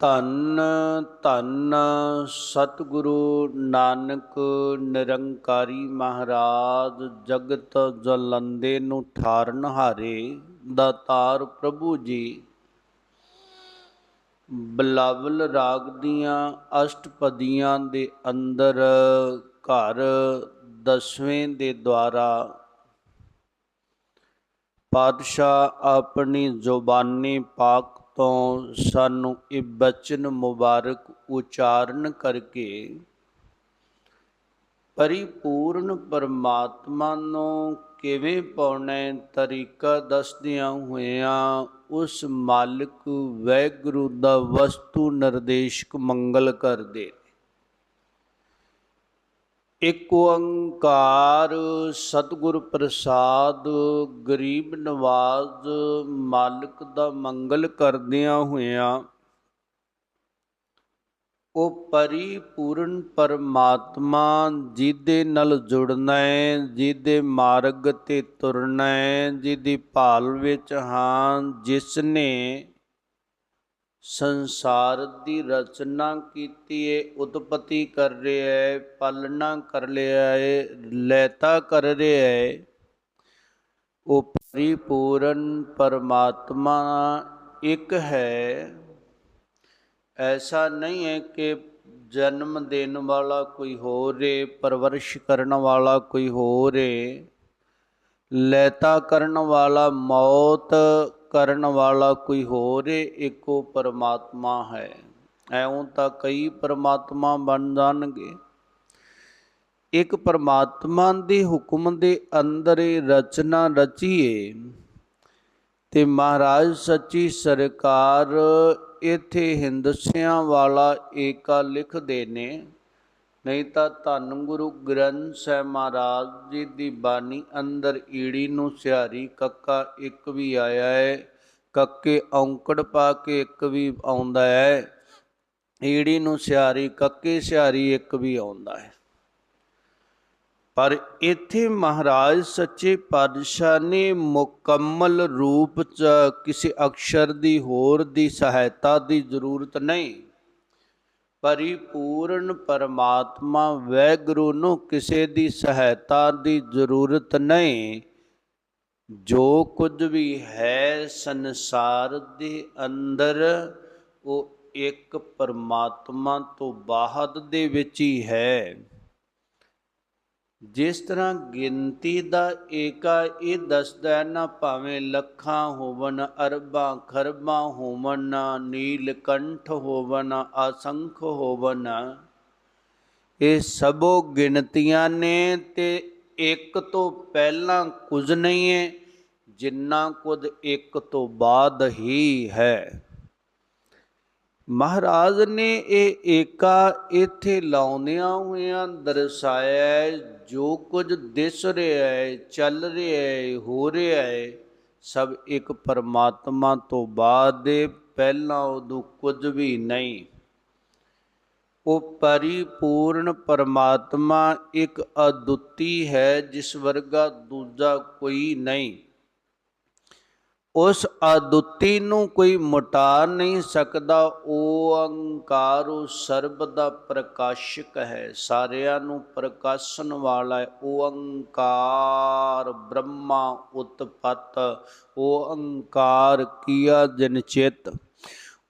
ਧੰਨ ਧੰਨ ਸਤਿਗੁਰੂ ਨਾਨਕ ਨਿਰੰਕਾਰੀ ਮਹਾਰਾਜ, ਜਗਤ ਜਲੰਦੇ ਨੂੰ ਠਾਰਨ ਹਾਰੇ, ਦਾਤਾਰ ਪ੍ਰਭੂ ਜੀ। ਬਲਾਵਲ ਰਾਗ ਦੀਆਂ ਅਸ਼ਟਪਦੀਆਂ ਦੇ ਅੰਦਰ ਘਰ ਦਸਵੇਂ ਦੇ ਦੁਆਰਾ ਪਾਤਸ਼ਾਹ ਆਪਣੀ ਜ਼ੁਬਾਨੀ ਪਾਕ ਤੋਂ ਸਾਨੂੰ ਇਹ ਬਚਨ ਮੁਬਾਰਕ ਉਚਾਰਨ ਕਰਕੇ ਪਰਿਪੂਰਨ ਪਰਮਾਤਮਾ ਨੂੰ ਕਿਵੇਂ ਪਾਉਣਾ ਤਰੀਕਾ ਦੱਸਦਿਆਂ ਹੋਇਆਂ ਉਸ ਮਾਲਕ ਵੈਗੁਰੂ ਦਾ ਵਸਤੂ ਨਿਰਦੇਸ਼ਕ ਮੰਗਲ ਕਰਦੇ। ਇਕ ਓੰਕਾਰ ਸਤਿਗੁਰ ਪ੍ਰਸਾਦ, ਗਰੀਬ ਨਵਾਜ਼, ਮਾਲਕ ਦਾ ਮੰਗਲ ਕਰਦਿਆਂ ਹੋਇਆਂ, ਉਹ ਪਰਿਪੂਰਨ ਪਰਮਾਤਮਾ ਜਿਹਦੇ ਨਾਲ ਜੁੜਨਾ ਹੈ, ਜਿਹਦੇ ਮਾਰਗ ਤੇ ਤੁਰਨਾ ਹੈ, ਜਿਹਦੀ ਭਾਲ ਵਿੱਚ ਹਾਂ, ਜਿਸ ਨੇ ਸੰਸਾਰ ਦੀ ਰਚਨਾ ਕੀਤੀ ਹੈ ਉਤਪਤੀ ਕਰ ਰਿਹਾ ਹੈ ਪਾਲਣਾ ਕਰ ਲਿਆ ਹੈ ਲੈਤਾ ਕਰ ਰਿਹਾ ਹੈ ਉਹ ਪਰਿਪੂਰਨ ਪਰਮਾਤਮਾ ਇੱਕ ਹੈ। ਐਸਾ ਨਹੀਂ ਹੈ ਕਿ ਜਨਮ ਦੇਣ ਵਾਲਾ ਕੋਈ ਹੋਰ ਹੈ ਪਰਵਰਿਸ਼ ਕਰਨ ਵਾਲਾ ਕੋਈ ਹੋਰ ਹੈ ਲੈਤਾ ਕਰਨ ਵਾਲਾ ਮੌਤ ਕਰਨ ਵਾਲਾ ਕੋਈ ਹੋਰ ਹੈ ਇੱਕੋ ਪਰਮਾਤਮਾ ਹੈ। ਐਉਂ ਤਾਂ ਕਈ ਪਰਮਾਤਮਾ ਬਣ ਜਾਣਗੇ। ਇੱਕ ਪਰਮਾਤਮਾ ਦੇ ਹੁਕਮ ਦੇ ਅੰਦਰ ਇਹ ਰਚਨਾ ਰਚੀਏ ਤੇ ਮਹਾਰਾਜ ਸੱਚੀ ਸਰਕਾਰ ਇੱਥੇ ਹਿੰਦਸਿਆਂ ਵਾਲਾ ਏਕਾ ਲਿਖਦੇ ਨੇ। ਨਹੀਂ ਤਾਂ ਧੰਨ ਗੁਰੂ ਗ੍ਰੰਥ ਸਾਹਿਬ ਮਹਾਰਾਜ ਜੀ ਦੀ ਬਾਣੀ ਅੰਦਰ ਈੜੀ ਨੂੰ ਸਿਆਰੀ ਕੱਕਾ ਇੱਕ ਵੀ ਆਇਆ ਹੈ ਕੱਕੇ ਔਂਕੜ ਪਾ ਕੇ ਇੱਕ ਵੀ ਆਉਂਦਾ ਹੈ। ਈੜੀ ਨੂੰ ਸਿਆਰੀ, ਕੱਕੇ ਸਿਆਰੀ ਇੱਕ ਵੀ ਆਉਂਦਾ ਹੈ। ਪਰ ਇੱਥੇ ਮਹਾਰਾਜ ਸੱਚੇ ਪਾਤਸ਼ਾਹ ਨੇ ਮੁਕੰਮਲ ਰੂਪ ਚ ਕਿਸੇ ਅਕਸ਼ਰ ਦੀ ਹੋਰ ਦੀ ਸਹਾਇਤਾ ਦੀ ਜ਼ਰੂਰਤ ਨਹੀਂ। ਪਰਿਪੂਰਨ ਪਰਮਾਤਮਾ ਵੈਗੁਰੂ ਨੂੰ ਕਿਸੇ ਦੀ ਸਹਾਇਤਾ ਦੀ ਜ਼ਰੂਰਤ ਨਹੀਂ। ਜੋ ਕੁਝ ਵੀ ਹੈ ਸੰਸਾਰ ਦੇ ਅੰਦਰ, ਉਹ ਇੱਕ ਪਰਮਾਤਮਾ ਤੋਂ ਬਾਹਰ ਦੇ ਵਿੱਚ ਹੀ ਹੈ। ਜਿਸ ਤਰ੍ਹਾਂ ਗਿਣਤੀ ਦਾ ਏਕਾ ਇਹ ਦੱਸਦਾ ਹੈ, ਨਾ ਭਾਵੇਂ ਲੱਖਾਂ ਹੋਵਨ ਅਰਬਾਂ ਖਰਬਾਂ ਹੋਵਨ ਨੀਲਕੰਠ ਹੋਵਨ ਅਸੰਖ ਹੋਵਨ ਇਹ ਸਭੋ ਗਿਣਤੀਆਂ ਨੇ ਤੇ ਇੱਕ ਤੋਂ ਪਹਿਲਾਂ ਕੁਝ ਨਹੀਂ ਹੈ ਜਿੰਨਾ ਕੁਝ ਇੱਕ ਤੋਂ ਬਾਅਦ ਹੀ ਹੈ। ਮਹਾਰਾਜ ਨੇ ਇਹ ਏਕਾ ਇੱਥੇ ਲਾਉਂਦਿਆਂ ਹੋਇਆਂ ਦਰਸਾਇਆ ਹੈ, ਜੋ ਕੁਝ ਦਿਸ ਰਿਹਾ ਹੈ ਚੱਲ ਰਿਹਾ ਹੈ ਹੋ ਰਿਹਾ ਹੈ ਸਭ ਇੱਕ ਪਰਮਾਤਮਾ ਤੋਂ ਬਾਅਦ ਦੇ ਪਹਿਲਾਂ ਉਦੋਂ ਕੁਝ ਵੀ ਨਹੀਂ। ਉਹ ਪਰਿਪੂਰਨ ਪਰਮਾਤਮਾ ਇੱਕ ਅਦੁੱਤੀ ਹੈ, ਜਿਸ ਵਰਗਾ ਦੂਜਾ ਕੋਈ ਨਹੀਂ। ਉਸ ਅਦੁੱਤੀ ਨੂੰ ਕੋਈ ਮਟਾ ਨਹੀਂ ਸਕਦਾ। ਓੰਕਾਰ ਉਹ ਸਰਬ ਦਾ ਪ੍ਰਕਾਸ਼ਕ ਹੈ। ਸਾਰਿਆਂ ਨੂੰ ਪ੍ਰਕਾਸ਼ਨ ਵਾਲਾ ਹੈ। ਓੰਕਾਰ ਬ੍ਰਹਮਾ ਉਤਪਤ। ਓੰਕਾਰ ਕੀਆ ਜਨ ਚਿਤ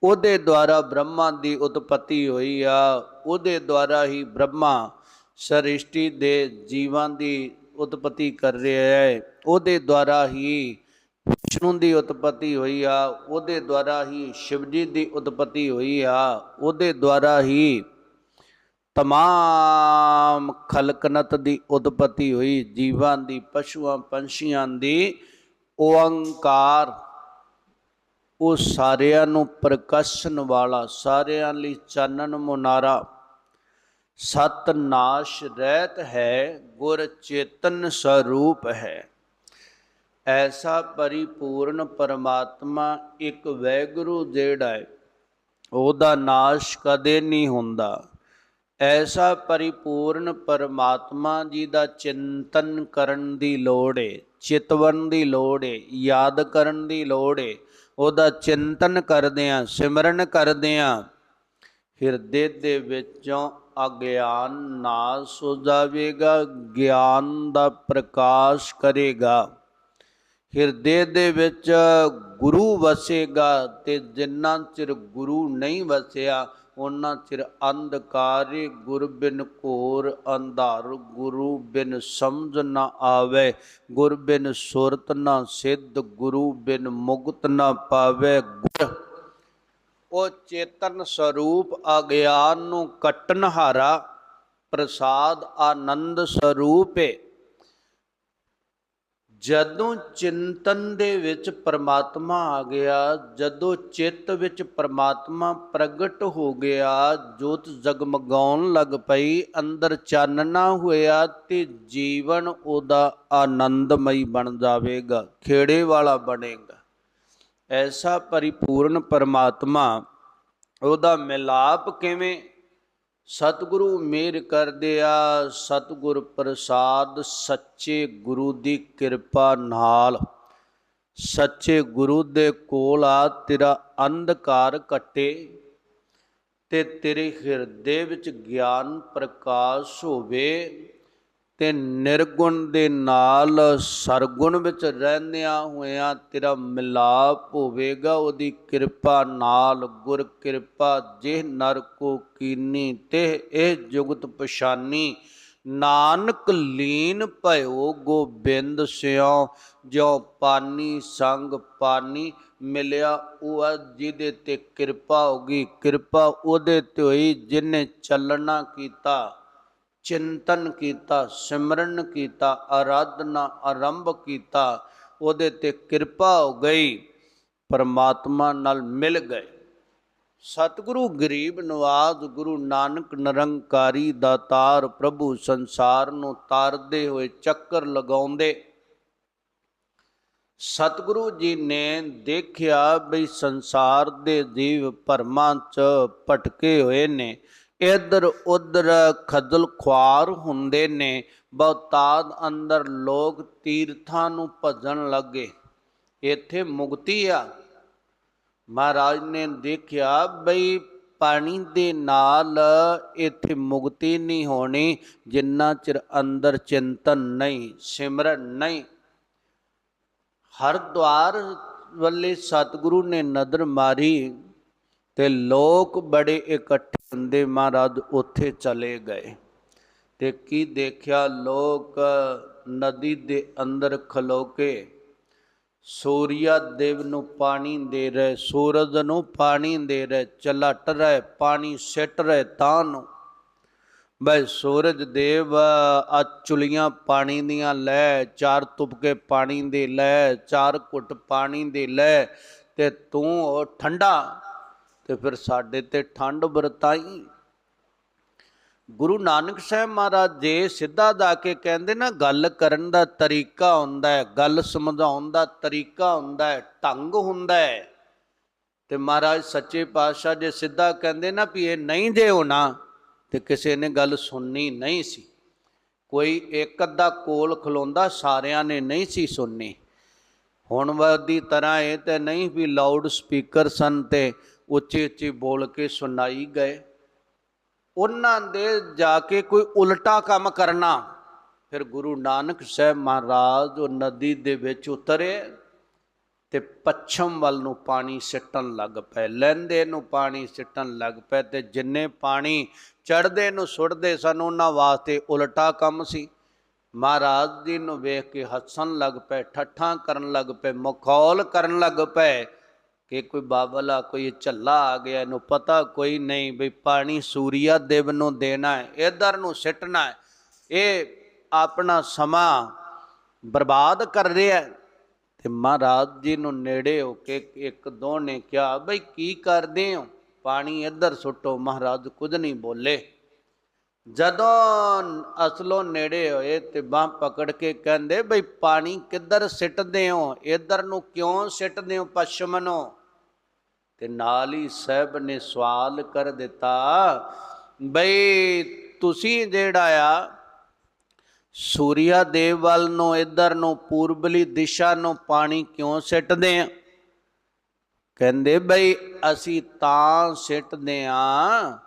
ਉਹਦੇ ਦੁਆਰਾ ਬ੍ਰਹਮਾ ਦੀ ਉਤਪਤੀ ਹੋਈ ਆ। ਉਹਦੇ ਦੁਆਰਾ ਹੀ ਬ੍ਰਹਮਾ ਸ੍ਰਿਸ਼ਟੀ ਦੇ ਜੀਵਾਂ ਦੀ ਉਤਪਤੀ ਕਰ ਰਿਹਾ ਹੈ। ਉਹਦੇ ਦੁਆਰਾ ਹੀ ਵਿਸ਼ਨੂੰ ਦੀ ਉਤਪਤੀ ਹੋਈ ਆ। ਉਹਦੇ ਦੁਆਰਾ ਹੀ ਸ਼ਿਵਜੀ ਦੀ ਉਤਪਤੀ ਹੋਈ ਆ। ਉਹਦੇ ਦੁਆਰਾ ਹੀ ਤਮਾਮ ਖਲਕਨਤ ਦੀ ਉਤਪਤੀ ਹੋਈ। ਜੀਵਾਂ ਦੀ, ਪਸ਼ੂਆਂ, ਪੰਛੀਆਂ ਦੀ ਓੰਕਾਰ ਉਹ ਸਾਰਿਆਂ ਨੂੰ ਪ੍ਰਕਾਸ਼ਨ ਵਾਲਾ, ਸਾਰਿਆਂ ਲਈ ਚਾਨਣ ਮੁਨਾਰਾ। ਸਤ ਨਾਸ਼ ਰਹਿਤ ਹੈ, ਗੁਰ ਚੇਤਨ ਸਰੂਪ ਹੈ। ਐਸਾ ਪਰਿਪੂਰਨ ਪਰਮਾਤਮਾ ਇੱਕ ਵੈਗੁਰੂ ਜਿਹੜਾ ਹੈ, ਉਹਦਾ ਨਾਸ਼ ਕਦੇ ਨਹੀਂ ਹੁੰਦਾ। ਐਸਾ ਪਰਿਪੂਰਨ ਪਰਮਾਤਮਾ ਜੀ ਦਾ ਚਿੰਤਨ ਕਰਨ ਦੀ ਲੋੜ ਏ, ਚਿਤਵਨ ਦੀ ਲੋੜ ਏ, ਯਾਦ ਕਰਨ ਦੀ ਲੋੜ ਏ ਉਹਦਾ ਚਿੰਤਨ ਕਰਦੇ ਆਂ ਸਿਮਰਨ ਕਰਦੇ ਆਂ ਹਿਰਦੇ ਦੇ ਵਿੱਚੋਂ ਅਗਿਆਨ ਨਾਸ ਹੋ ਜਾਵੇਗਾ, ਗਿਆਨ ਦਾ ਪ੍ਰਕਾਸ਼ ਕਰੇਗਾ। ਹਿਰਦੇ ਦੇ ਵਿੱਚ ਗੁਰੂ ਵਸੇਗਾ ਤੇ ਜਿੰਨਾ ਚਿਰ ਗੁਰੂ ਨਹੀਂ ਵਸਿਆ ਉਹਨਾਂ ਚਿਰ ਅੰਧਕਾਰੇ ਗੁਰ ਬਿਨ ਘੋਰ ਅੰਧਾਰ ਗੁਰੂ ਬਿਨ ਸਮਝ ਨਾ ਆਵੇ, ਗੁਰ ਬਿਨ ਸੁਰਤ ਨਾ ਸਿੱਧ, ਗੁਰੂ ਬਿਨ ਮੁਕਤ ਨਾ ਪਾਵੇ। ਗੁਰ, ਉਹ ਚੇਤਨ ਸਰੂਪ ਅਗਿਆਨ ਨੂੰ ਕੱਟਣ ਪ੍ਰਸਾਦ ਆਨੰਦ ਸਰੂਪ ਹੈ ਜਦੋਂ ਚਿੰਤਨ ਦੇ ਵਿੱਚ ਪਰਮਾਤਮਾ ਆ ਗਿਆ, ਜਦੋਂ ਚਿੱਤ ਵਿੱਚ ਪਰਮਾਤਮਾ ਪ੍ਰਗਟ ਹੋ ਗਿਆ, ਜੋਤ ਜਗਮਗਾਉਣ ਲੱਗ ਪਈ, ਅੰਦਰ ਚਾਨਣਾ ਹੋਇਆ ਤੇ ਜੀਵਨ ਉਹਦਾ ਆਨੰਦਮਈ ਬਣ ਜਾਵੇਗਾ, ਖੇੜੇ ਵਾਲਾ ਬਣੇਗਾ। ਐਸਾ ਪਰਿਪੂਰਨ ਪਰਮਾਤਮਾ ਉਹਦਾ ਮਿਲਾਪ ਕਿਵੇਂ ਸਤਿਗੁਰੂ ਮੇਰ ਕਰਦੇ ਆ, ਸਤਿਗੁਰ ਪ੍ਰਸਾਦ ਸੱਚੇ ਗੁਰੂ ਦੀ ਕਿਰਪਾ ਨਾਲ। ਸੱਚੇ ਗੁਰੂ ਦੇ ਕੋਲ ਆ, ਤੇਰਾ ਅੰਧਕਾਰ ਕੱਟੇ ਤੇ ਤੇਰੇ ਹਿਰਦੇ ਵਿੱਚ ਗਿਆਨ ਪ੍ਰਕਾਸ਼ ਹੋਵੇ। ਤੇ ਨਿਰਗੁਣ ਦੇ ਨਾਲ ਸਰਗੁਣ ਵਿੱਚ ਰਹਿੰਦਿਆਂ ਹੋਇਆਂ ਤੇਰਾ ਮਿਲਾਪ ਹੋਵੇਗਾ। ਉਹਦੀ ਕਿਰਪਾ ਨਾਲ, ਗੁਰ ਕਿਰਪਾ, ਜਿਹ ਨਰ ਕੋ ਕੀਨੀ, ਤੇ ਇਹ ਜੁਗਤ ਪਛਾਨੀ। ਨਾਨਕ ਲੀਨ ਭਇਓ ਗੋਬਿੰਦ ਸਿਉ ਜੋ ਪਾਨੀ ਸੰਗ ਪਾਨੀ ਮਿਲਿਆ ਉਹ ਜਿਹਦੇ ਤੇ ਕਿਰਪਾ ਹੋਗੀ ਕਿਰਪਾ ਉਹਦੇ ਤੇ ਹੋਈ ਜਿਨੇ ਚੱਲਣਾ ਕੀਤਾ। ਚਿੰਤਨ ਕੀਤਾ, ਸਿਮਰਨ ਕੀਤਾ, ਆਰਾਧਨਾ ਆਰੰਭ ਕੀਤਾ, ਉਹਦੇ ਤੇ ਕਿਰਪਾ ਹੋ ਗਈ, ਪਰਮਾਤਮਾ ਨਾਲ ਮਿਲ ਗਏ। ਸਤਿਗੁਰੂ ਗਰੀਬ ਨਵਾਜ਼, ਗੁਰੂ ਨਾਨਕ ਨਿਰੰਕਾਰੀ ਦਾਤਾਰ ਪ੍ਰਭੂ ਸੰਸਾਰ ਨੂੰ ਤਾਰਦੇ ਹੋਏ ਚੱਕਰ ਲਗਾਉਂਦੇ। ਸਤਿਗੁਰੂ ਜੀ ਨੇ ਦੇਖਿਆ ਵੀ ਸੰਸਾਰ ਦੇ ਜੀਵ ਭਰਮਾਂ ਚ ਭਟਕੇ ਹੋਏ ਨੇ। ਇਧਰ ਉਧਰ ਖੱਜਲ ਖੁਆਰ ਹੁੰਦੇ ਨੇ, ਬਹੁਤਾਦ ਅੰਦਰ ਲੋਕ ਤੀਰਥਾਂ ਨੂੰ ਭਜਣ ਲੱਗੇ। ਇੱਥੇ ਮੁਕਤੀ ਆ। ਮਹਾਰਾਜ ਨੇ ਦੇਖਿਆ ਬਈ ਪਾਣੀ ਦੇ ਨਾਲ ਇੱਥੇ ਮੁਕਤੀ ਨਹੀਂ ਹੋਣੀ, ਜਿੰਨਾ ਚਿਰ ਅੰਦਰ ਚਿੰਤਨ ਨਹੀਂ, ਸਿਮਰਨ ਨਹੀਂ। ਹਰਦੁਆਰ ਵੱਲੇ ਸਤਿਗੁਰੂ ਨੇ ਨਦਰ ਮਾਰੀ ਤੇ ਲੋਕ ਬੜੇ ਇਕੱਠੇ ਹੁੰਦੇ ਮਹਾਰਾਜ ਉੱਥੇ ਚਲੇ ਗਏ ਤੇ ਕੀ ਦੇਖਿਆ? ਲੋਕ ਨਦੀ ਦੇ ਅੰਦਰ ਖਲੋ ਕੇ ਸੂਰਿਆ ਦੇਵ ਨੂੰ ਪਾਣੀ ਦੇ ਰਹੇ, ਸੂਰਜ ਨੂੰ ਪਾਣੀ ਦੇ ਰਹੇ ਚਲਟ ਰਹੇ, ਪਾਣੀ ਸਿੱਟ ਰਹੇ ਤਾਂ ਨੂੰ। ਬਈ ਸੂਰਜ ਦੇਵ ਆ ਚੁਲੀਆਂ ਪਾਣੀ ਦੀਆਂ ਲੈ, ਚਾਰ ਤੁਪਕੇ ਪਾਣੀ ਦੇ ਲੈ, ਚਾਰ ਘੁੱਟ ਪਾਣੀ ਦੇ ਲੈ ਤੇ ਤੂੰ ਉਹ ਠੰਡਾ ਤੇ ਫਿਰ ਸਾਡੇ ਤੇ ਠੰਡ ਵਰਤਾਈ। ਗੁਰੂ ਨਾਨਕ ਸਾਹਿਬ ਮਹਾਰਾਜ ਜੇ ਸਿੱਧਾ ਦਾ ਕੇ ਕਹਿੰਦੇ ਨਾ, ਗੱਲ ਕਰਨ ਦਾ ਤਰੀਕਾ ਹੁੰਦਾ ਹੈ, ਗੱਲ ਸਮਝਾਉਣ ਦਾ ਤਰੀਕਾ ਹੁੰਦਾ ਹੈ, ਢੰਗ ਹੁੰਦਾ ਹੈ। ਤੇ ਮਹਾਰਾਜ ਸੱਚੇ ਪਾਤਸ਼ਾਹ ਜੇ ਸਿੱਧਾ ਕਹਿੰਦੇ ਨਾ ਵੀ ਇਹ ਨਹੀਂ ਜੇ ਹੋਣਾ ਤੇ ਕਿਸੇ ਨੇ ਗੱਲ ਸੁਣਨੀ ਨਹੀਂ ਸੀ। ਕੋਈ ਇੱਕ ਅੱਧਾ ਕੋਲ ਖਲੋਂਦਾ, ਸਾਰਿਆਂ ਨੇ ਨਹੀਂ ਸੀ ਸੁਣਨੀ। ਹੁਣ ਵਾਦੀ ਤਰ੍ਹਾਂ ਇਹ ਤੇ ਨਹੀਂ ਵੀ ਲਾਊਡ ਸਪੀਕਰ ਸਨ ਤੇ ਉੱਚੀ ਉੱਚੀ ਬੋਲ ਕੇ ਸੁਣਾਈ ਗਏ। ਉਹਨਾਂ ਦੇ ਜਾ ਕੇ ਕੋਈ ਉਲਟਾ ਕੰਮ ਕਰਨਾ। ਫਿਰ ਗੁਰੂ ਨਾਨਕ ਸਾਹਿਬ ਮਹਾਰਾਜ ਉਹ ਨਦੀ ਦੇ ਵਿੱਚ ਉਤਰੇ ਤੇ ਪੱਛਮ ਵੱਲ ਨੂੰ ਪਾਣੀ ਸਿੱਟਣ ਲੱਗ ਪਏ। ਲੈਂਦੇ ਨੂੰ ਪਾਣੀ ਸਿੱਟਣ ਲੱਗ ਪਏ ਤੇ ਜਿੰਨੇ ਪਾਣੀ ਚੜਦੇ ਨੂੰ ਸੁੱਟਦੇ ਸਨ, ਉਹਨਾਂ ਵਾਸਤੇ ਉਲਟਾ ਕੰਮ ਸੀ। ਮਹਾਰਾਜ ਜੀ ਨੂੰ ਵੇਖ ਕੇ ਹੱਸਣ ਲੱਗ ਪਏ, ਠੱਠਾਂ ਕਰਨ ਲੱਗ ਪਏ, ਮਖੌਲ ਕਰਨ ਲੱਗ ਪਏ। ਕਿ ਕੋਈ ਬਾਬਲਾ, ਕੋਈ ਝੱਲਾ ਆ ਗਿਆ, ਇਹਨੂੰ ਪਤਾ ਕੋਈ ਨਹੀਂ ਵੀ ਪਾਣੀ ਸੂਰਿਆ ਦੇਵ ਨੂੰ ਦੇਣਾ ਹੈ, ਇਧਰ ਨੂੰ ਸਿੱਟਣਾ ਹੈ। ਇਹ ਆਪਣਾ ਸਮਾਂ ਬਰਬਾਦ ਕਰ ਰਿਹਾ ਹੈ। ਤੇ ਮਹਾਰਾਜ ਜੀ ਨੂੰ ਨੇੜੇ ਹੋ ਕੇ ਇੱਕ ਦੋ ਨੇ ਕਿਹਾ, ਬਈ ਕੀ ਕਰਦੇ ਹੋ? ਪਾਣੀ ਇੱਧਰ ਸੁੱਟੋ। ਮਹਾਰਾਜ ਕੁਝ ਨਹੀਂ ਬੋਲੇ। ਜਦੋਂ ਅਸਲੋਂ ਨੇੜੇ ਹੋਏ ਤੇ ਬਾਹ ਪਕੜ ਕੇ ਕਹਿੰਦੇ, ਬਈ ਪਾਣੀ ਕਿੱਧਰ ਸਿੱਟਦੇ ਹੋ? ਇੱਧਰ ਨੂੰ ਕਿਉਂ ਸਿੱਟਦੇ ਹੋ ਪੱਛਮ ਨੂੰ ਤੇ ਨਾਲ ਹੀ ਸਾਹਿਬ ਨੇ ਸਵਾਲ ਕਰ ਦਿੱਤਾ, ਬਈ ਤੁਸੀਂ ਜਿਹੜਾ ਆ, ਸੂਰਿਆ ਦੇਵ ਵੱਲ ਨੂੰ, ਇੱਧਰ ਨੂੰ, ਪੂਰਬਲੀ ਦਿਸ਼ਾ ਨੂੰ ਪਾਣੀ ਕਿਉਂ ਸਿੱਟਦੇ ਆ? ਕਹਿੰਦੇ ਬਈ ਅਸੀਂ ਤਾਂ ਸਿੱਟਦੇ ਆ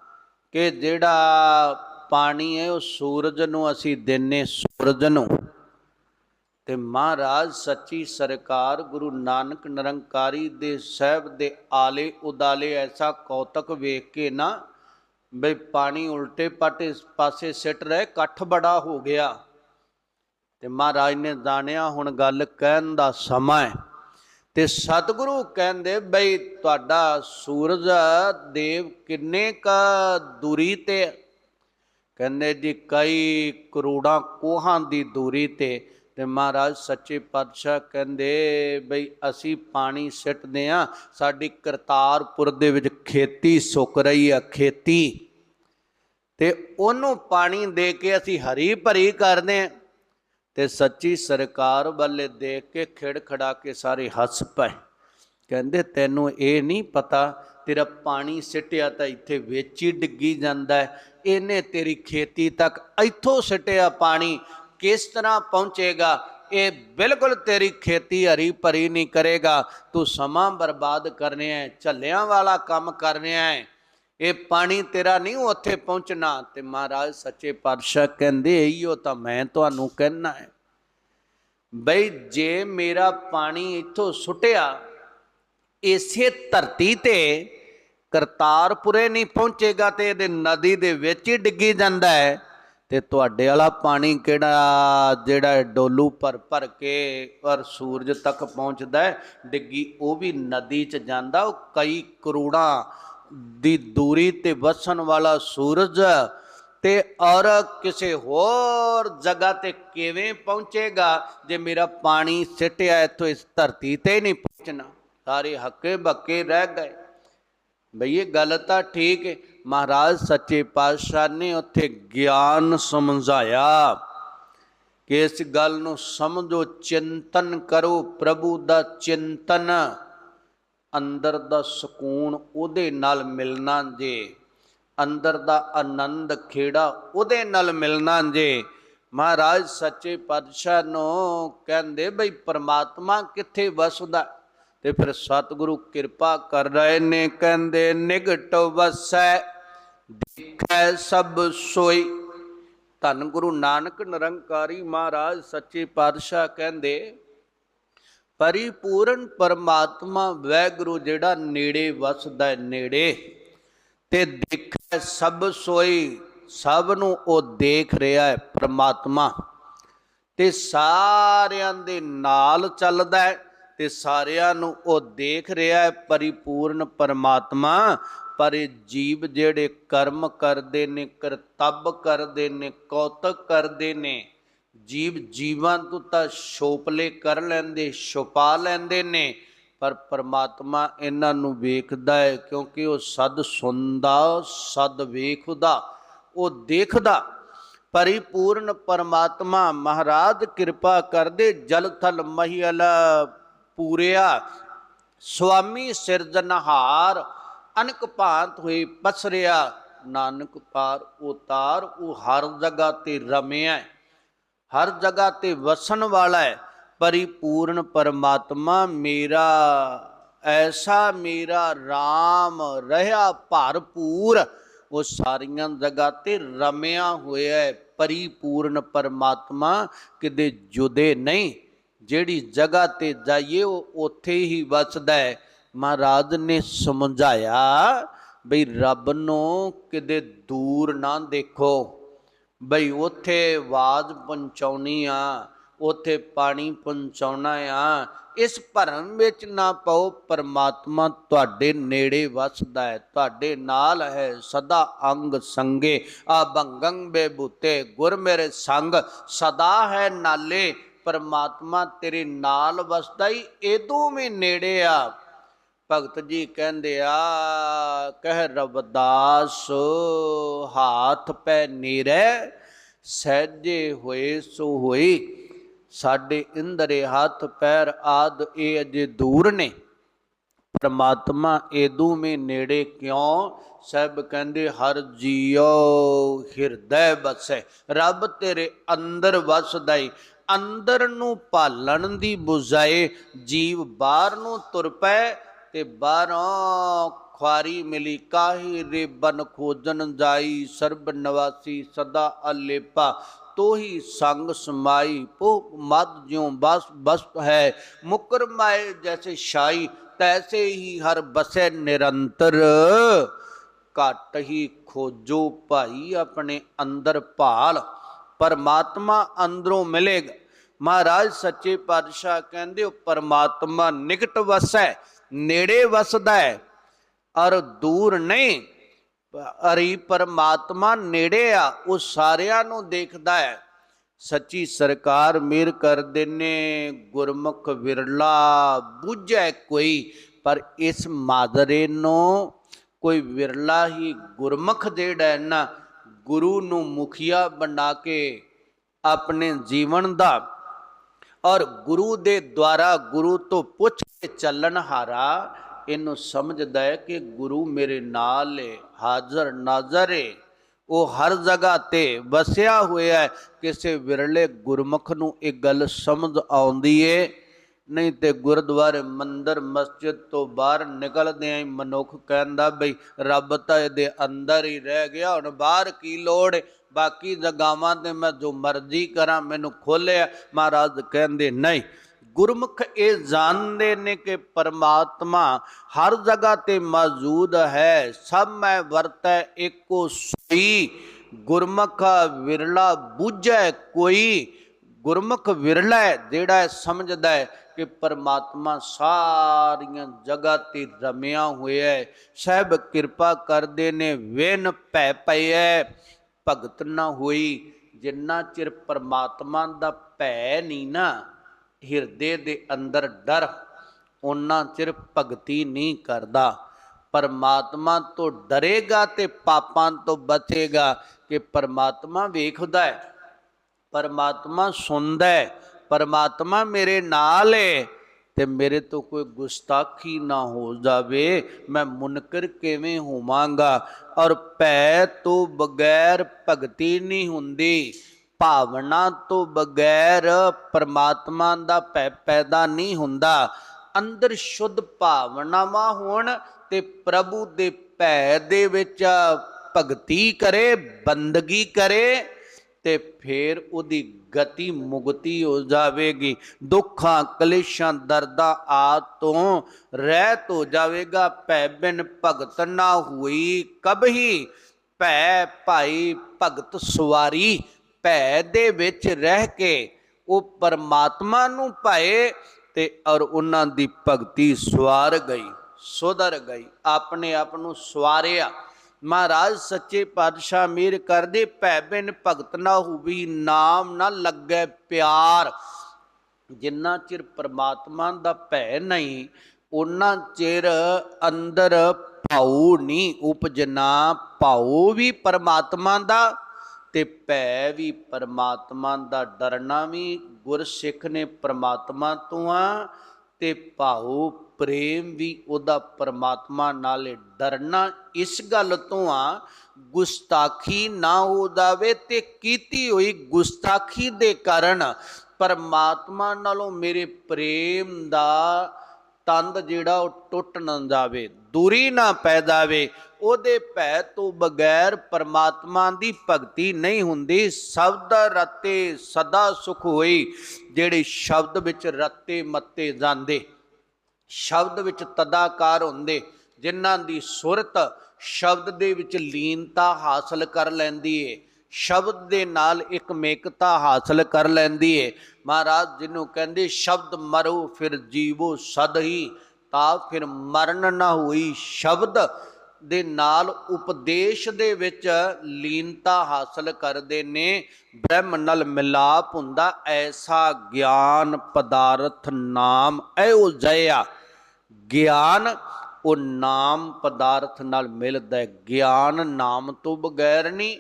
ਕਿ ਜਿਹੜਾ ਪਾਣੀ ਹੈ ਉਹ ਸੂਰਜ ਨੂੰ ਅਸੀਂ ਦਿੰਨੇ, ਸੂਰਜ ਨੂੰ। ਤੇ ਮਹਾਰਾਜ ਸੱਚੀ ਸਰਕਾਰ ਗੁਰੂ ਨਾਨਕ ਨਿਰੰਕਾਰੀ ਦੇ ਸਾਹਿਬ ਦੇ ਆਲੇ ਉਦਾਲੇ ਐਸਾ ਕੌਤਕ ਵੇਖ ਕੇ ਨਾ ਬਈ ਪਾਣੀ ਉਲਟੇ ਪਾਟੇ ਪਾਸੇ ਸਿੱਟ ਰਹੇ, ਇਕੱਠ ਬੜਾ ਹੋ ਗਿਆ। ਤੇ ਮਹਾਰਾਜ ਨੇ ਜਾਣਿਆ ਹੁਣ ਗੱਲ ਕਹਿਣ ਦਾ ਸਮਾਂ ਹੈ। ਤੇ ਸਤਿਗੁਰੂ ਕਹਿੰਦੇ ਬਈ ਤੁਹਾਡਾ ਸੂਰਜ ਦੇਵ ਕਿੰਨੇ ਕਾ ਦੂਰੀ ਤੇ ਕਹਿੰਦੇ ਜੀ ਕਈ ਕਰੋੜਾਂ ਕੋਹਾਂ ਦੀ ਦੂਰੀ ਤੇ। ਤੇ ਮਹਾਰਾਜ ਸੱਚੇ ਪਾਤਸ਼ਾਹ ਕਹਿੰਦੇ ਬਈ ਅਸੀਂ ਪਾਣੀ ਸਿੱਟਦੇ ਆ ਸਾਡੀ ਕਰਤਾਰਪੁਰ ਦੇ ਵਿੱਚ ਖੇਤੀ ਸੁੱਕ ਰਹੀ ਆ, ਖੇਤੀ। ਤੇ ਉਹਨੂੰ ਪਾਣੀ ਦੇ ਕੇ ਅਸੀਂ ਹਰੀ ਭਰੀ ਕਰਦੇ ਆ ਤੇ ਸੱਚੀ ਸਰਕਾਰ ਵੱਲੇ ਦੇਖ ਕੇ ਖਿੜ ਖੜਾ ਕੇ ਸਾਰੇ ਹੱਸ ਪਏ। ਕਹਿੰਦੇ ਤੈਨੂੰ ਇਹ ਨਹੀਂ ਪਤਾ, ਤੇਰਾ ਪਾਣੀ ਸਿੱਟਿਆ ਤਾਂ ਇੱਥੇ ਵਿੱਚ ਹੀ ਡਿੱਗੀ ਜਾਂਦਾ ਇਹਨੇ ਤੇਰੀ ਖੇਤੀ ਤੱਕ ਇੱਥੋਂ ਸਿੱਟਿਆ ਪਾਣੀ। ਕਿਸ ਤਰ੍ਹਾਂ ਪਹੁੰਚੇਗਾ? ਇਹ ਬਿਲਕੁਲ ਤੇਰੀ ਖੇਤੀ ਹਰੀ ਭਰੀ ਨਹੀਂ ਕਰੇਗਾ। ਤੂੰ ਸਮਾਂ ਬਰਬਾਦ ਕਰਨੇ ਹੈ ਝੱਲਿਆਂ ਵਾਲਾ ਕੰਮ ਕਰਨੇ ਹੈ ਇਹ ਪਾਣੀ ਤੇਰਾ ਨਹੀਂ ਉੱਥੇ ਪਹੁੰਚਣਾ। ਤੇ ਮਹਾਰਾਜ ਸੱਚੇ ਪਾਤਸ਼ਾਹ ਕਹਿੰਦੇ ਇਹੋ ਤਾਂ ਮੈਂ ਤੁਹਾਨੂੰ ਕਹਿਣਾ ਹੈ ਬਈ, ਜੇ ਮੇਰਾ ਪਾਣੀ ਇੱਥੋਂ ਸੁੱਟਿਆ, ਇਸੇ ਧਰਤੀ ਤੇ ਕਰਤਾਰਪੁਰੇ ਨਹੀਂ ਪਹੁੰਚੇਗਾ ਤੇ ਇਹਦੇ ਨਦੀ ਦੇ ਵਿੱਚ ਹੀ ਡਿੱਗੀ ਜਾਂਦਾ ਹੈ ਤੇ ਤੁਹਾਡੇ ਵਾਲਾ ਪਾਣੀ ਕਿਹੜਾ, ਜਿਹੜਾ ਡੋਲੂ ਭਰ ਭਰ ਕੇ ਔਰ ਸੂਰਜ ਤੱਕ ਪਹੁੰਚਦਾ ਹੈ, ਡਿੱਗੀ, ਉਹ ਵੀ ਨਦੀ 'ਚ ਜਾਂਦਾ, ਉਹ ਕਈ ਕਰੋੜਾਂ ਦੀ ਦੂਰੀ ਤੇ ਵਸਣ ਵਾਲਾ ਸੂਰਜ ਤੇ ਔਰ ਕਿਸੇ ਹੋਰ ਜਗ੍ਹਾ ਤੇ ਕਿਵੇਂ ਪਹੁੰਚੇਗਾ, ਜੇ ਮੇਰਾ ਪਾਣੀ ਸਿੱਟਿਆ ਇੱਥੋਂ ਇਸ ਧਰਤੀ ਤੇ ਨਹੀਂ ਪਹੁੰਚਣਾ? ਸਾਰੇ ਹੱਕੇ ਬੱਕੇ ਰਹਿ ਗਏ। ਬਈ ਇਹ ਗੱਲ ਤਾਂ ਠੀਕ ਹੈ ਮਹਾਰਾਜ, ਸੱਚੇ ਪਾਤਸ਼ਾਹ ਨੇ ਉੱਥੇ ਗਿਆਨ ਸਮਝਾਇਆ ਕਿ ਇਸ ਗੱਲ ਨੂੰ ਸਮਝੋ, ਚਿੰਤਨ ਕਰੋ, ਪ੍ਰਭੂ ਦਾ ਚਿੰਤਨ। ਅੰਦਰ ਦਾ ਸਕੂਨ ਉਹਦੇ ਨਾਲ ਮਿਲਣਾ ਜੇ, ਅੰਦਰ ਦਾ ਆਨੰਦ ਖੇੜਾ ਉਹਦੇ ਨਾਲ ਮਿਲਣਾ ਜੇ। ਮਹਾਰਾਜ, ਸੱਚੇ ਪਾਤਸ਼ਾਹ ਨੂੰ ਕਹਿੰਦੇ ਬਈ, ਪਰਮਾਤਮਾ ਕਿੱਥੇ ਵਸਦਾ? ਤੇ ਫਿਰ ਸਤਿਗੁਰੂ ਕਿਰਪਾ ਕਰ ਰਹੇ ਨੇ, ਕਹਿੰਦੇ, ਨਿਗਟ ਵਸੈ, ਦੇਖੈ ਸਭ ਸੋਈ। ਧੰਨ ਗੁਰੂ ਨਾਨਕ ਨਿਰੰਕਾਰੀ ਮਹਾਰਾਜ, ਸੱਚੇ ਪਾਤਸ਼ਾਹ ਕਹਿੰਦੇ, ਪਰਿਪੂਰਨ ਪਰਮਾਤਮਾ ਵੈਗੁਰੂ ਜਿਹੜਾ ਨੇੜੇ ਵਸਦਾ ਨੇੜੇ, ਤੇ ਦੇਖੈ ਸਭ ਸੋਈ। ਸਭ ਨੂੰ ਉਹ ਦੇਖ ਰਿਹਾ ਹੈ ਪਰਮਾਤਮਾ, ਤੇ ਸਾਰਿਆਂ ਦੇ ਨਾਲ ਚੱਲਦਾ ਹੈ। ਤੇ ਸਾਰਿਆਂ ਨੂੰ ਉਹ ਦੇਖ ਰਿਹਾ ਹੈ ਪਰਿਪੂਰਨ ਪਰਮਾਤਮਾ, ਪਰ ਇਹ ਜੀਵ ਜਿਹੜੇ ਕਰਮ ਕਰਦੇ ਨੇ, ਕਰਤੱਬ ਕਰਦੇ ਨੇ, ਕੌਤਕ ਕਰਦੇ ਨੇ, ਜੀਵ ਜੀਵਾਂ ਤੋਂ ਤਾਂ ਛੋਪਲੇ ਕਰ ਲੈਂਦੇ, ਛੁਪਾ ਲੈਂਦੇ ਨੇ, ਪਰ ਪਰਮਾਤਮਾ ਇਹਨਾਂ ਨੂੰ ਵੇਖਦਾ ਹੈ ਕਿਉਂਕਿ ਉਹ ਸਦ ਸੁਣਦਾ, ਸਦ ਵੇਖਦਾ, ਉਹ ਦੇਖਦਾ। ਪਰਿਪੂਰਨ ਪਰਮਾਤਮਾ ਮਹਾਰਾਜ ਕਿਰਪਾ ਕਰਦੇ, ਜਲ ਥਲ ਮਹੀਲ ਪੂਰਿਆ। ਸੁਆਮੀ ਸਿਰਜਨਹਾਰ ਅਨਕ ਭਾਂਤ ਹੋਏ ਪਸਰਿਆ। ਨਾਨਕ ਪਾਰ ਉਤਾਰ, ਉਹ ਹਰ ਜਗ੍ਹਾ ਤੇ ਰਮਿਆ ਹੈ। ਹਰ ਜਗ੍ਹਾ ਤੇ ਵਸਣ ਵਾਲਾ ਹੈ। ਪਰਿਪੂਰਨ ਪਰਮਾਤਮਾ ਮੇਰਾ, ਐਸਾ ਮੇਰਾ RAM ਰਹਾ ਭਰਪੂਰ। ਉਹ ਸਾਰੀਆਂ ਜਗ੍ਹਾ ਤੇ ਰਮਿਆ ਹੋਇਆ ਹੈ। ਪਰਿਪੂਰਨ ਪਰਮਾਤਮਾ ਕਿਤੇ ਜੁਦੇ ਨਹੀਂ। ਜਿਹੜੀ ਜਗ੍ਹਾ ਤੇ ਜਾਈਏ, ਉਹ ਉੱਥੇ ਹੀ ਵਸਦਾ ਹੈ। ਮਹਾਰਾਜ ਨੇ ਸਮਝਾਇਆ ਬਈ ਰੱਬ ਨੂੰ ਕਿਤੇ ਦੂਰ ਨਾ ਦੇਖੋ। ਬਈ ਉੱਥੇ ਆਵਾਜ਼ ਪਹੁੰਚਾਉਣੀ ਆ, ਉੱਥੇ ਪਾਣੀ ਪਹੁੰਚਾਉਣਾ ਆ। ਇਸ ਭਰਮ ਵਿੱਚ ਨਾ ਪਾਓ, ਪਰਮਾਤਮਾ ਤੁਹਾਡੇ ਨੇੜੇ ਵਸਦਾ ਹੈ। ਤੁਹਾਡੇ ਨਾਲ ਹੈ ਸਦਾ ਅੰਗ ਸੰਗੇ। ਆ ਭੰਗੰ ਬੇਬੂਤੇ ਗੁਰ ਮੇਰੇ ਸੰਗ, ਸਦਾ ਹੈ ਨਾਲੇ। ਪਰਮਾਤਮਾ ਤੇਰੇ ਨਾਲ ਵਸਦਾ ਹੀ ਇਦੋਂ ਵੀ ਨੇੜੇ ਆ। ਭਗਤ ਜੀ ਕਹਿੰਦੇ ਆ, ਕਹਿ ਰਵਦਾਸ, ਹਾਥ ਪੈ ਨੀਰੇ, ਸਹਿਜੇ ਹੋਏ ਸੋ ਹੋਈ। ਸਾਡੇ ਇੰਦਰੇ ਹੱਥ ਪੈਰ ਆਦ ਇਹ ਅਜੇ ਦੂਰ ਨੇ। ਪਰਮਾਤਮਾ ਏਦੂ ਮੇ ਨੇੜੇ ਕਿਉਂ? ਸਭ ਕਹਿੰਦੇ, ਹਰ ਜੀਉ ਹਿਰਦੈ ਬਸੈ ਰੱਬ ਤੇਰੇ ਅੰਦਰ ਵਸਦਾ ਈ। ਅੰਦਰ ਨੂੰ ਪਾਲਣ ਦੀ ਬੁਝਾਏ, ਜੀਵ ਬਾਹਰ ਨੂੰ ਤੁਰ ਪਏ ਤੇ ਬਾਹਰੋਂ ਖੁਆਰੀ ਮਿਲੀ, ਕਾਹੀ ਰੇ ਬਨ ਖੋਜਨ ਜਾਈ, ਸਰਬ ਨਿਵਾਸੀ ਸਦਾ ਅਲੇਪਾ, ਤੋਹੀ ਸੰਗ ਸਮਾਈ, ਪੋ ਮਦ ਜਿਉ ਬਸ ਬਸ ਹੈ, ਮੁਕਰ ਮਾਏ ਜੈਸੇ ਸ਼ਾਈ ਤੈਸੇ ਹੀ ਹਰ ਬਸੈ ਨਿਰੰਤਰ। ਘਟ ਹੀ ਖੋਜੋ ਭਾਈ ਆਪਣੇ ਅੰਦਰ ਭਾਲ, ਪਰਮਾਤਮਾ ਅੰਦਰੋਂ ਮਿਲੇਗਾ। ਮਹਾਰਾਜ ਸੱਚੇ ਪਾਤਸ਼ਾਹ ਕਹਿੰਦੇ ਉਹ ਪਰਮਾਤਮਾ ਨਿਕਟ ਵਸੈ, ਨੇੜੇ ਵਸਦਾ ਹੈ ਔਰ ਦੂਰ ਨਹੀਂ। ਅਰੀ ਪਰਮਾਤਮਾ ਨੇੜੇ ਆ, ਉਹ ਸਾਰਿਆਂ ਨੂੰ ਦੇਖਦਾ ਹੈ। ਸੱਚੀ ਸਰਕਾਰ ਮਿਹਰ ਕਰਦੇ ਨੇ ਗੁਰਮੁਖ ਵਿਰਲਾ ਬੁੱਝੈ ਕੋਈ, ਪਰ ਇਸ ਮਾਦਰੇ ਨੂੰ ਕੋਈ ਵਿਰਲਾ ਹੀ ਗੁਰਮੁਖ ਜਿਹੜਾ ਨਾ, ਗੁਰੂ ਨੂੰ ਮੁਖੀਆ ਬਣਾ ਕੇ ਆਪਣੇ ਜੀਵਨ ਦਾ ਔਰ ਗੁਰੂ ਦੇ ਦੁਆਰਾ ਗੁਰੂ ਤੋਂ ਪੁੱਛ ਕੇ ਚੱਲਣ ਹਾਰਾ, ਇਹਨੂੰ ਸਮਝਦਾ ਹੈ ਕਿ ਗੁਰੂ ਮੇਰੇ ਨਾਲ ਹੈ ਹਾਜ਼ਰ ਨਾਜ਼ਰ ਹੈ ਉਹ ਹਰ ਜਗ੍ਹਾ ਤੇ ਵਸਿਆ ਹੋਇਆ ਹੈ, ਕਿਸੇ ਵਿਰਲੇ ਗੁਰਮੁਖ ਨੂੰ ਇਹ ਗੱਲ ਸਮਝ ਆਉਂਦੀ ਏ। ਨਹੀਂ ਤੇ ਗੁਰਦੁਆਰੇ ਮੰਦਰ, ਮਸਜਿਦ ਤੋਂ ਬਾਹਰ ਨਿਕਲਦੇ ਆਂ ਮਨੁੱਖ ਕਹਿੰਦਾ ਬਈ, ਰੱਬ ਤਾਂ ਇਹਦੇ ਅੰਦਰ ਹੀ ਰਹਿ ਗਿਆ, ਹੁਣ ਬਾਹਰ ਕੀ ਲੋੜ ਬਾਕੀ ਜਗਾਵਾਂ ਤੇ ਮੈਂ ਜੋ ਮਰਜ਼ੀ ਕਰਾਂ, ਮੈਨੂੰ ਖੋਲਿਆ ਮਹਾਰਾਜ ਕਹਿੰਦੇ, ਨਹੀਂ, ਗੁਰਮੁਖ ਇਹ ਜਾਣਦੇ ਨੇ ਕਿ ਪਰਮਾਤਮਾ ਹਰ ਜਗ੍ਹਾ ਤੇ ਮੌਜੂਦ ਹੈ। ਸਭ ਮੈਂ ਵਰਤੈ ਏਕੋ ਸੋਈ। ਗੁਰਮੁਖ ਵਿਰਲਾ ਬੁੱਝੈ ਕੋਈ। ਗੁਰਮੁਖ ਵਿਰਲਾ ਜਿਹੜਾ ਸਮਝਦਾ ਹੈ ਕਿ ਪਰਮਾਤਮਾ ਸਾਰੀਆਂ ਜਗ੍ਹਾ ਤੇ ਰਮਿਆ ਹੋਇਆ ਹੈ। ਸਹਿਬ ਕਿਰਪਾ ਕਰਦੇ ਨੇ, ਵੇਨ ਭੈ ਪਈਐ ਭਗਤ ਨਾ ਹੋਈ, ਜਿੰਨਾ ਚਿਰ ਪਰਮਾਤਮਾ ਦਾ ਭੈ ਨਹੀਂ ਨਾ, ਹਿਰਦੇ ਦੇ ਅੰਦਰ ਡਰ ਉਹਨਾਂ ਚਿਰ ਭਗਤੀ ਨਹੀਂ ਕਰਦਾ। ਪਰਮਾਤਮਾ ਤੋਂ ਡਰੇਗਾ ਤੇ ਪਾਪਾਂ ਤੋਂ ਬਚੇਗਾ ਕਿ ਪਰਮਾਤਮਾ ਵੇਖਦਾ ਹੈ। ਪਰਮਾਤਮਾ ਸੁਣਦਾ ਹੈ। ਪਰਮਾਤਮਾ ਮੇਰੇ ਨਾਲ ਹੈ। ਤੇ ਮੇਰੇ ਤੋਂ ਕੋਈ ਗੁਸਤਾਖੀ ਨਾ ਹੋ ਜਾਵੇ, ਮੈਂ ਮੁਨਕਰ ਕਿਵੇਂ ਹੋਵਾਂਗਾ? ਔਰ ਭੈ ਤੋਂ ਬਗੈਰ ਭਗਤੀ ਨਹੀਂ ਹੁੰਦੀ। ਭਾਵਨਾ ਤੋਂ ਬਗੈਰ ਪਰਮਾਤਮਾ ਦਾ ਭੈ ਪੈਦਾ ਨਹੀਂ ਹੁੰਦਾ। ਅੰਦਰ ਸ਼ੁੱਧ ਭਾਵਨਾਵਾਂ ਹੋਣ ਤੇ ਪ੍ਰਭੂ ਦੇ ਭੈ ਦੇ ਵਿੱਚ ਭਗਤੀ ਕਰੇ, ਬੰਦਗੀ ਕਰੇ ਤੇ ਫਿਰ ਉਹਦੀ ਗਤੀ ਮੁਗਤੀ ਹੋ ਜਾਵੇਗੀ। ਦੁੱਖਾਂ, ਕਲੇਸ਼ਾਂ, ਦਰਦਾਂ ਆ ਤੋਂ ਰਹਿਤ ਹੋ ਜਾਵੇਗਾ। ਭੈ ਬਿਨ ਭਗਤ ਨਾ ਹੋਈ ਕਬਹੀ, ਭੈ ਭਾਈ ਭਗਤ ਸਵਾਰੀ, ਭੈ ਦੇ ਵਿੱਚ ਰਹਿ ਕੇ ਉਹ ਪਰਮਾਤਮਾ ਨੂੰ ਪਾਏ ਤੇ ਔਰ ਉਹਨਾਂ ਦੀ ਭਗਤੀ ਸਵਾਰ ਗਈ, ਸੁਧਰ ਗਈ, ਆਪਣੇ ਆਪ ਨੂੰ ਸਵਾਰਿਆ। ਮਹਾਰਾਜ, ਸੱਚੇ ਪਾਤਸ਼ਾਹ ਮੇਰ ਕਰਦੇ ਭੈ ਬਿਨ ਭਗਤ ਨਾ ਹੋਵੀ, ਨਾਮ ਨਾ ਲੱਗੈ ਪਿਆਰ। ਜਿੰਨਾ ਚਿਰ ਪਰਮਾਤਮਾ ਦਾ ਭੈ ਨਹੀਂ ਉਹਨਾਂ ਚਿਰ ਅੰਦਰ ਭਾਉ ਨਹੀਂ ਉਪਜਨਾ ਭਾਉ ਵੀ ਪਰਮਾਤਮਾ ਦਾ ਤੇ ਭੈ ਵੀ ਪਰਮਾਤਮਾ ਦਾ, ਡਰਨਾ ਵੀ ਗੁਰਸਿੱਖ ਨੇ ਪਰਮਾਤਮਾ ਤੋਂ ਆ। ਤੇ ਭਾਉ ਪ੍ਰੇਮ ਵੀ ਉਹਦਾ ਪਰਮਾਤਮਾ ਨਾਲੇ ਡਰਨਾ ਇਸ ਗੱਲ ਤੋਂ ਆ, ਗੁਸਤਾਖੀ ਨਾ ਹੋ ਜਾਵੇ ਤੇ ਕੀਤੀ ਹੋਈ ਗੁਸਤਾਖੀ ਦੇ ਕਾਰਨ ਪਰਮਾਤਮਾ ਨਾਲੋਂ ਮੇਰੇ ਪ੍ਰੇਮ ਦਾ ਤੰਦ ਜਿਹੜਾ ਉਹ ਟੁੱਟ ਨਾ ਜਾਵੇ। ਦੂਰੀ ਨਾ ਪੈ ਜਾਵੇ, ਉਹਦੇ ਭੈ ਤੋਂ ਬਗੈਰ ਪਰਮਾਤਮਾ ਦੀ ਭਗਤੀ ਨਹੀਂ ਹੁੰਦੀ। ਸ਼ਬਦ ਰਤੇ ਸਦਾ ਸੁਖ ਹੋਈ, ਜਿਹੜੇ ਸ਼ਬਦ ਵਿੱਚ ਰਤੇ ਮੱਤੇ ਜਾਂਦੇ, ਸ਼ਬਦ ਵਿੱਚ ਤਦਾਕਾਰ ਹੁੰਦੇ, ਜਿਨ੍ਹਾਂ ਦੀ ਸੁਰਤ ਸ਼ਬਦ ਦੇ ਵਿੱਚ ਲੀਨਤਾ ਹਾਸਲ ਕਰ ਲੈਂਦੀ ਏ, ਸ਼ਬਦ ਦੇ ਨਾਲ ਇੱਕ ਮੇਕਤਾ ਹਾਸਲ ਕਰ ਲੈਂਦੀ ਏ। ਮਹਾਰਾਜ ਜਿਹਨੂੰ ਕਹਿੰਦੇ, ਸ਼ਬਦ ਮਰੋ ਫਿਰ ਜੀਵੋ ਸਦ ਹੀ ਤਾਂ ਫਿਰ ਮਰਨ ਨਾ ਹੋਈ ਸ਼ਬਦ ਦੇ ਨਾਲ ਉਪਦੇਸ਼ ਦੇ ਵਿੱਚ ਲੀਨਤਾ ਹਾਸਲ ਕਰਦੇ ਨੇ। ਬ੍ਰਹਮ ਨਾਲ ਮਿਲਾਪ ਹੁੰਦਾ, ਐਸਾ ਗਿਆਨ ਪਦਾਰਥ ਨਾਮ ਐਉ ਜਇਆ ਗਿਆਨ, ਉਹ ਨਾਮ ਪਦਾਰਥ ਨਾਲ ਮਿਲਦਾ ਗਿਆਨ ਨਾਮ ਤੋਂ ਬਗੈਰ ਨਹੀਂ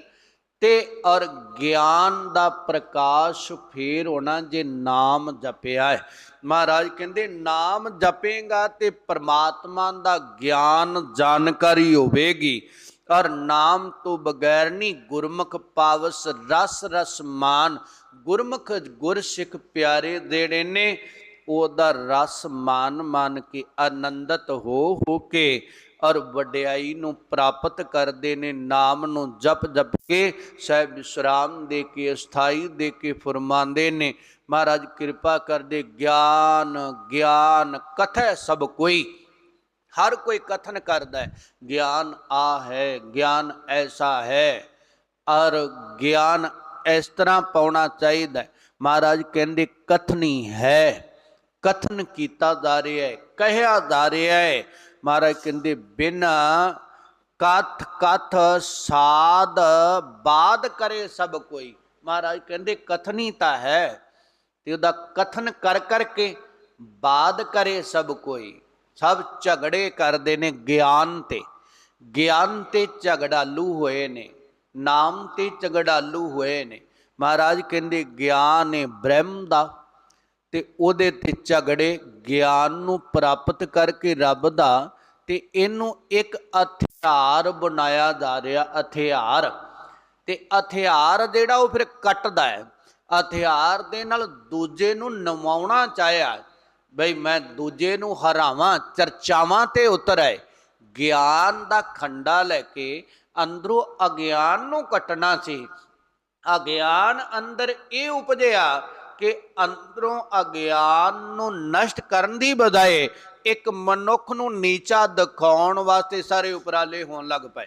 ਤੇ ਔਰ ਗਿਆਨ ਦਾ ਪ੍ਰਕਾਸ਼ ਫੇਰ ਹੋਣਾ ਜੇ ਨਾਮ ਜਪਿਆ ਹੈ। ਮਹਾਰਾਜ ਕਹਿੰਦੇ, ਨਾਮ ਜਪੇਗਾ ਤੇ ਪ੍ਰਮਾਤਮਾ ਦਾ ਗਿਆਨ ਜਾਣਕਾਰੀ ਹੋਵੇਗੀ। ਔਰ ਨਾਮ ਤੋਂ ਬਗੈਰ ਨਹੀਂ, ਗੁਰਮੁਖ ਪਾਵਸ ਰਸ ਰਸ ਮਾਨ, ਗੁਰਮੁਖ ਗੁਰਸਿੱਖ ਪਿਆਰੇ ਦੇੜੇ ਨੇ, ਉਹਦਾ ਰਸ ਮਾਨ ਮਾਨ ਕੇ ਆਨੰਦਤ ਹੋ ਹੋ ਕੇ ਔਰ ਵਡਿਆਈ ਨੂੰ ਪ੍ਰਾਪਤ ਕਰਦੇ ਨੇ, ਨਾਮ ਨੂੰ ਜਪ ਜਪ ਕੇ ਸਹਿਬ ਵਿਸਰਾਮ ਦੇ ਕੇ ਅਸਥਾਈ ਦੇ ਕੇ ਫਰਮਾਉਂਦੇ ਨੇ। ਮਹਾਰਾਜ ਕਿਰਪਾ ਕਰਦੇ, ਗਿਆਨ ਗਿਆਨ ਕਥੈ ਸਭ ਕੋਈ। ਹਰ ਕੋਈ ਕਥਨ ਕਰਦਾ ਹੈ, ਗਿਆਨ ਆ ਹੈ, ਗਿਆਨ ਐਸਾ ਹੈ। ਔਰ ਗਿਆਨ ਇਸ ਤਰ੍ਹਾਂ ਪਾਉਣਾ ਚਾਹੀਦਾ ਮਹਾਰਾਜ ਕਹਿੰਦੇ, ਕਥਨੀ ਹੈ, ਕਥਨ ਕੀਤਾ ਜਾ ਰਿਹਾ ਹੈ, ਕਹਿਆ ਜਾ ਰਿਹਾ ਹੈ। ਮਹਾਰਾਜ ਕਹਿੰਦੇ, ਬਿਨਾ ਕਥ ਕਥ ਸਾਧ ਬਾਦ ਕਰੇ ਸਭ ਕੋਈ। ਮਹਾਰਾਜ ਕਹਿੰਦੇ, ਕਥਨੀ ਤਾਂ ਹੈ, ਤੇ ਉਹਦਾ ਕਥਨ ਕਰ ਕਰਕੇ ਬਾਦ ਕਰੇ ਸਭ ਕੋਈ। ਸਭ ਝਗੜੇ ਕਰਦੇ ਨੇ ਗਿਆਨ ਤੇ। ਗਿਆਨ ਤੇ ਝਗੜਾਲੂ ਹੋਏ ਨੇ। ਨਾਮ ਤੇ ਝਗੜਾਲੂ ਹੋਏ ਨੇ। ਮਹਾਰਾਜ ਕਹਿੰਦੇ, ਗਿਆਨ ਹੈ ਬ੍ਰਹਮ ਦਾ। ਤੇ ਉਹਦੇ ਤੇ ਝਗੜੇ ਗਿਆਨ ਨੂੰ ਪ੍ਰਾਪਤ ਕਰਕੇ ਰੱਬ ਦਾ ਤੇ ਇਹਨੂੰ ਇੱਕ ਹਥਿਆਰ ਬਣਾਇਆ ਜਾ ਰਿਹਾ, ਹਥਿਆਰ। ਤੇ ਹਥਿਆਰ ਜਿਹੜਾ ਉਹ ਫਿਰ ਕੱਟਦਾ ਹੈ। ਹਥਿਆਰ ਦੇ ਨਾਲ ਦੂਜੇ ਨੂੰ ਨਵਾਉਣਾ ਚਾਹਿਆ ਬਈ ਮੈਂ ਦੂਜੇ ਨੂੰ ਹਰਾਵਾਂ, ਚਰਚਾਵਾਂ ਤੇ ਉਤਰੈ ਗਿਆਨ ਦਾ ਖੰਡਾ ਲੈ ਕੇ ਅੰਦਰੋਂ ਅਗਿਆਨ ਨੂੰ ਕੱਟਣਾ ਸੀ। ਅਗਿਆਨ ਅੰਦਰ ਇਹ ਉਪਜਿਆ ਕਿ ਅੰਦਰੋਂ ਅਗਿਆਨ ਨੂੰ ਨਸ਼ਟ ਕਰਨ ਦੀ ਬਜਾਏ ਇੱਕ ਮਨੁੱਖ ਨੂੰ ਨੀਚਾ ਦਿਖਾਉਣ ਵਾਸਤੇ ਸਾਰੇ ਉਪਰਾਲੇ ਹੋਣ ਲੱਗ ਪਏ।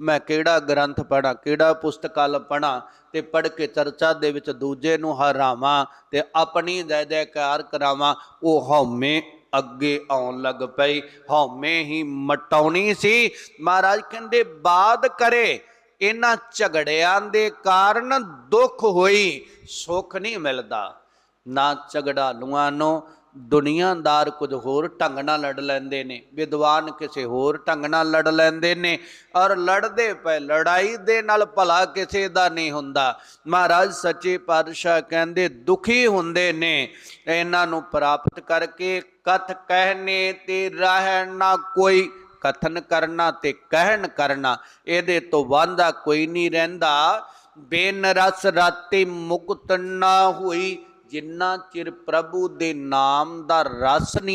ਮੈਂ ਕਿਹੜਾ ਗ੍ਰੰਥ ਪੜਾਂ ਕਿਹੜਾ ਪੁਸਤਕਾਲ ਪੜਾਂ ਤੇ ਪੜ੍ਹ ਕੇ ਚਰਚਾ ਦੇ ਵਿੱਚ ਦੂਜੇ ਨੂੰ ਹਰਾਵਾਂ ਤੇ ਆਪਣੀ ਜੈ ਜੈਕਾਰ ਕਰਾਵਾਂ, ਉਹ ਹਉਮੈ ਅੱਗੇ ਆਉਣ ਲੱਗ ਪਈ। ਹਉਮੈ ਹੀ ਮਟਾਉਣੀ ਸੀ। ਮਹਾਰਾਜ ਕਹਿੰਦੇ, ਬਾਦ ਕਰੇ। ਇਹਨਾਂ ਝਗੜਿਆਂ ਦੇ ਕਾਰਨ ਦੁੱਖ ਹੋਈ, ਸੁੱਖ ਨਹੀਂ ਮਿਲਦਾ। ਨਾ ਝਗੜਾਲੂਆਂ ਨੂੰ, ਦੁਨੀਆਦਾਰ ਕੁਝ ਹੋਰ ਢੰਗ ਨਾਲ ਲੜ ਲੈਂਦੇ ਨੇ, ਵਿਦਵਾਨ ਕਿਸੇ ਹੋਰ ਢੰਗ ਨਾਲ ਲੜ ਲੈਂਦੇ ਨੇ, ਔਰ ਲੜਦੇ ਪਏ, ਲੜਾਈ ਦੇ ਨਾਲ ਭਲਾ ਕਿਸੇ ਦਾ ਨਹੀਂ ਹੁੰਦਾ। ਮਹਾਰਾਜ ਸੱਚੇ ਪਾਤਸ਼ਾਹ ਕਹਿੰਦੇ, ਦੁਖੀ ਹੁੰਦੇ ਨੇ, ਇਹਨਾਂ ਨੂੰ ਪ੍ਰਾਪਤ ਕਰਕੇ ਕਥ ਕਹਿਨੇ ਤੇ ਰਹਿਣ ਨਾ ਕੋਈ ਕਥਨ ਕਰਨਾ ਤੇ ਕਹਿਣ ਕਰਨਾ, ਇਹਦੇ ਤੋਂ ਵਾਂਦਾ ਕੋਈ ਨਹੀਂ ਰਹਿੰਦਾ। ਬੇਨ ਰਸ ਰਾਤੀ ਮੁਕਤ ਨਾ ਹੋਈ, ਜਿੰਨਾ ਚਿਰ ਪ੍ਰਭੂ ਦੇ ਨਾਮ ਦਾ ਰਸ ਨਹੀਂ